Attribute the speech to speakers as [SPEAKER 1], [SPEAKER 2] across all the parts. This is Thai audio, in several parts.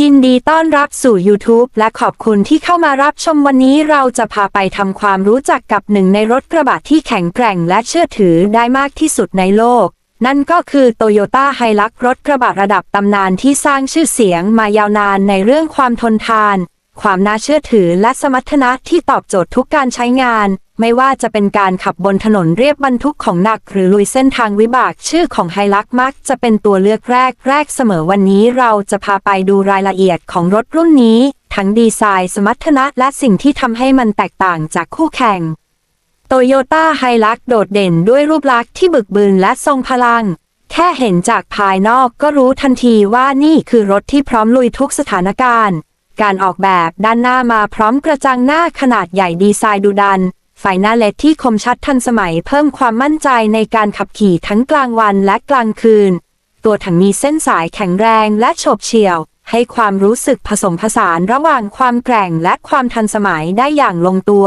[SPEAKER 1] ยินดีต้อนรับสู่ YouTube และขอบคุณที่เข้ามารับชมวันนี้เราจะพาไปทำความรู้จักกับหนึ่งในรถกระบะที่แข็งแกร่งและเชื่อถือได้มากที่สุดในโลก นั่นก็คือ Toyota Hilux รถกระบะระดับตำนานที่สร้างชื่อเสียงมายาวนานในเรื่องความทนทาน ความน่าเชื่อถือและสมรรถนะที่ตอบโจทย์ทุกการใช้งาน ไม่ว่าจะเป็นการขับบนถนนเรียบบรรทุกของหนัก หรือลุยเส้นทางวิบากชื่อของไฮลักมักจะเป็นตัวเลือกแรกแรกเสมอวันนี้เราจะพาไปดูรายละเอียดของรถรุ่นนี้ ทั้งดีไซน์สมรรถนะและสิ่งที่ทำให้มันแตกต่างจากคู่แข่งโตโยต้าไฮลักโดดเด่นด้วยรูปลักษณ์ที่บึกบึนและทรงพลัง แค่เห็นจากภายนอกก็รู้ทันทีว่านี่คือรถที่พร้อมลุยทุกสถานการณ์ การออกแบบด้านหน้ามาพร้อมกระจังหน้าขนาดใหญ่ดีไซน์ดุดัน ไฟหน้าเลดที่คมชัดทันสมัยเพิ่มความมั่นใจในการขับขี่ทั้งกลางวันและกลางคืน ตัวถังมีเส้นสายแข็งแรงและโฉบเฉี่ยว ให้ความรู้สึกผสมผสานระหว่างความแกร่งและความทันสมัยได้อย่างลงตัว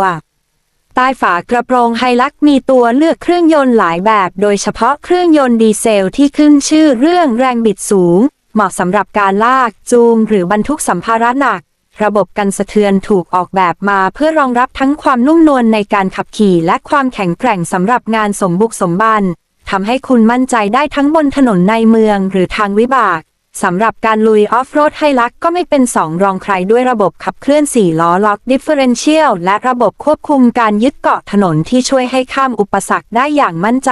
[SPEAKER 1] ใต้ฝากระโปรงไฮลักมีตัวเลือกเครื่องยนต์หลายแบบ โดยเฉพาะเครื่องยนต์ดีเซลที่ขึ้นชื่อเรื่องแรงบิดสูง เหมาะสำหรับการลากจูงหรือบรรทุกสัมภาระหนัก ระบบกันสะเทือนถูกออกแบบมาเพื่อรองรับทั้งความนุ่มนวลในการขับขี่และความแข็งแกร่งสำหรับงานสมบุกสมบันทำให้คุณมั่นใจได้ทั้งบนถนนในเมืองหรือทางวิบากสำหรับการลุยออฟโรดไฮลักก็ไม่เป็นสองรองใครด้วยระบบขับเคลื่อน 4 ล้อล็อกดิฟเฟอเรนเชียลและระบบควบคุมการยึดเกาะถนนที่ช่วยให้ข้ามอุปสรรคได้อย่างมั่นใจ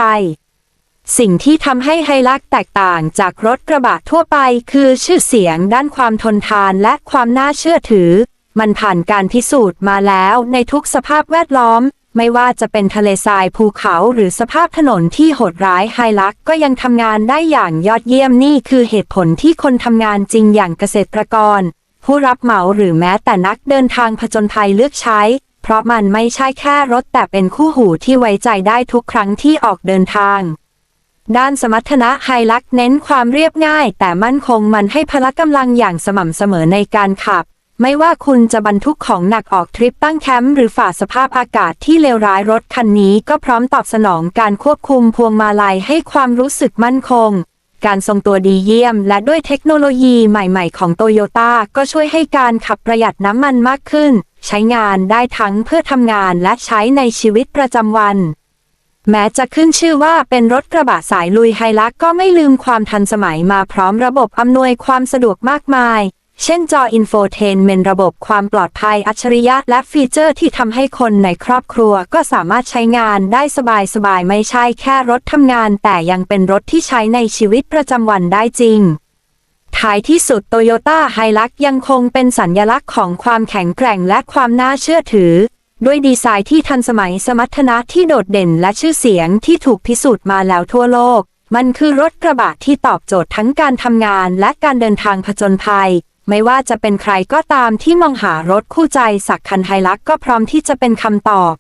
[SPEAKER 1] สิ่งที่ทำให้ไฮลักแตกต่างจากรถกระบะทั่วไปคือชื่อเสียงด้านความทนทานและความน่าเชื่อถือ มันผ่านการพิสูจน์มาแล้วในทุกสภาพแวดล้อม ไม่ว่าจะเป็นทะเลทรายภูเขาหรือสภาพถนนที่โหดร้ายไฮลักก็ยังทำงานได้อย่างยอดเยี่ยมนี่คือเหตุผลที่คนทำงานจริงอย่างเกษตรกร ผู้รับเหมาหรือแม้แต่นักเดินทางผจญภัยเลือกใช้ เพราะมันไม่ใช่แค่รถแต่เป็นคู่หูที่ไว้ใจได้ทุกครั้งที่ออกเดินทาง ด้านสมรรถนะไฮลักเน้นความเรียบง่าย แต่มั่นคงมันให้พละกำลังอย่างสม่ำเสมอในการขับ ไม่ว่าคุณจะบรรทุกของหนักออกทริปตั้งแคมป์หรือฝ่าสภาพอากาศที่เลวร้ายรถคันนี้ก็พร้อมตอบสนองการควบคุมพวงมาลัยให้ความรู้สึกมั่นคง การทรงตัวดีเยี่ยม และด้วยเทคโนโลยีใหม่ๆ ของโตโยต้าก็ช่วยให้การขับประหยัดน้ำมันมากขึ้น ใช้งานได้ทั้งเพื่อทำงานและใช้ในชีวิตประจำวัน แม้จะขึ้นชื่อว่าเป็นรถกระบะสายลุยไฮลักก็ไม่ลืมความทันสมัยมาพร้อมระบบอำนวยความสะดวกมากมาย เช่นจออินโฟเทนเมนระบบความปลอดภัยอัจฉริยะและฟีเจอร์ที่ทำให้คนในครอบครัวก็สามารถใช้งานได้สบายๆ ไม่ใช่แค่รถทำงาน แต่ยังเป็นรถที่ใช้ในชีวิตประจำวันได้จริงท้ายที่สุดโตโยต้าไฮลักยังคงเป็นสัญญลักษณ์ของความแข็งแกร่งและความน่าเชื่อถือ ด้วยดีไซน์ที่ทันสมัยสมรรถนะที่โดดเด่นและชื่อเสียงที่ถูกพิสูจน์มาแล้วทั่วโลก มันคือรถกระบะที่ตอบโจทย์ทั้งการทำงานและการเดินทางผจญภัย ไม่ว่าจะเป็นใครก็ตามที่มองหารถคู่ใจสักคันไฮลักก็พร้อมที่จะเป็นคำตอบ